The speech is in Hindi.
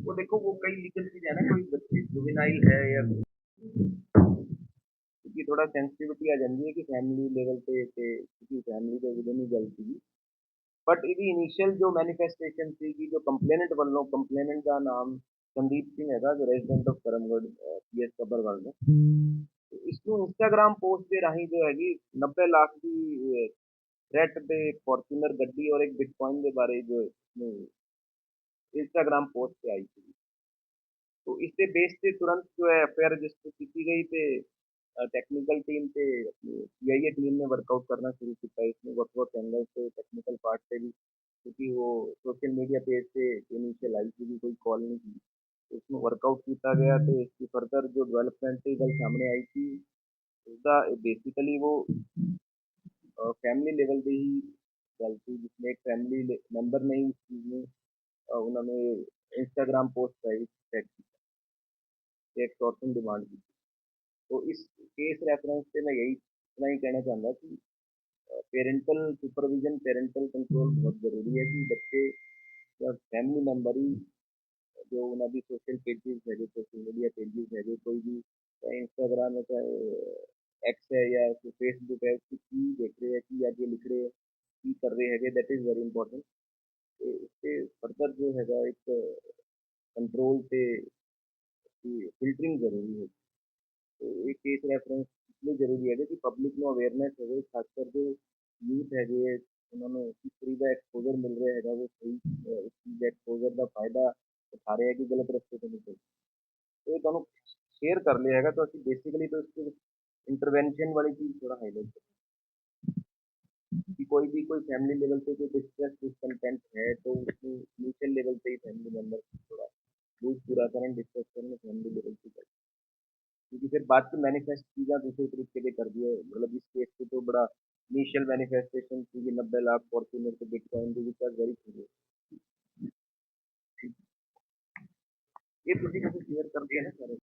वो देखो वो कई लीगल चीज है ना कोई बच्चे जुवेनाइल है या क्योंकि थोड़ा सेंसिटिविटी आ ਜਾਂਦੀ ਹੈ ਕਿ ਫੈਮਿਲੀ ਲੈਵਲ ਤੇ ਤੇ ਕਿਉਂਕਿ ਫੈਮਿਲੀ ਦੇ ਵਿਦਨ ਹੀ ਗੱਲ ਸੀ ਬਟ ਇਹਦੀ ਇਨੀਸ਼ੀਅਲ ਜੋ ਮੈਨੀਫੈਸਟੇਸ਼ਨ ਸੀ ਕਿ ਜੋ ਕੰਪਲੇਨੈਂਟ ਵੱਲੋਂ ਕੰਪਲੇਨੈਂਟ ਦਾ ਨਾਮ ਸੰਦੀਪ ਸਿੰਘ ਹੈਗਾ ਜੋ resident of Karamgarh PS Kabarwal ਦਾ ਤੇ ਇਸ ਨੂੰ ਇੰਸਟਾਗ੍ਰam ਪੋਸਟ ਦੇ ਰਾਹੀਂ ਜੋ ਹੈਗੀ 90 ਲੱਖ ਦੀ ਥ੍ਰੈਟ ਤੇ ਫੋਰਚੂਨਰ ਗੱਡੀ ਔਰ ਇੱਕ ਬਿਟਕੋਇਨ ਦੇ ਬਾਰੇ ਜੋ ਇਸਨੂੰ इंस्टाग्राम पोस्ट पे आई थी। तो इससे बेस से तुरंत जो है एफ़ आई रजिस्टर की गई थे टेक्निकल टीम से अपनी सी टीम ने वर्कआउट करना शुरू किया। इसमें वर्क वर्क एंगल से टेक्निकल पार्ट से भी, क्योंकि वो सोशल मीडिया पेज से इनिशियल आई थी, कोई कॉल नहीं की तो उसमें वर्कआउट किया गया तो इसकी फर्दर जो डेवलपमेंट थी, कल सामने आई थी। उसका बेसिकली वो फैमिली लेवल पे ही गल थी जिसमें एक फैमिली मेंबर ने ही इस चीज़ में उन्होंने इंस्टाग्राम पोस्ट पर सेट किया एक टॉर्सन डिमांड की। तो इस केस रेफरेंस से मैं यही इतना ही कहना चाहूँगा कि पेरेंटल सुपरविजन पेरेंटल कंट्रोल बहुत ज़रूरी है कि बच्चे या फैमिली मेंबर ही, जो उन्होंने सोशल पेजेस है जो सोशल मीडिया पेजेस है जो कोई भी, चाहे इंस्टाग्राम है, चाहे एक्स है या फेसबुक है, उसकी की देख रहे हैं कि या लिख रहे हैं की कर रहे हैं दैट इज़ वेरी इंपॉर्टेंट इससे फर्दर जो हैगा, एक कंट्रोल पे फिल्टरिंग ज़रूरी है। तो एक केस रेफरेंस इसलिए ज़रूरी है कि पब्लिक में अवेयरनेस है खासकर जो यूथ है उन्होंने किस तरह का एक्सपोजर मिल रहा है वो सही उस चीज़ एक्सपोजर का फ़ायदा उठा रहे हैं कि गलत रस्ते तो नहीं तो ये शेयर कर लिया है तो अभी बेसिकली तो इसके इंटरवेंशन वाली चीज़ थोड़ा हाईलाइट कोई भी, कोई फैमिली लेवल पे कोई डिस्ट्रेस डिसकंटेंट है तो उसमें म्यूचुअल लेवल पे ही फैमिली मेंबर थोड़ा दूर पूरा करें डिस्कस करें फैमिली लेवल पे कर क्योंकि फिर बात की मैनिफेस्ट की चीज़ा दूसरे तरीके से कर दिए मतलब इस केस पे तो बड़ा इनिशियल मैनिफेस्टेशन थी कि नब्बे लाख फॉर्चुनर को बिटकॉइन भी था वेरी क्लियर ये किसी को तो शेयर दिया है सर।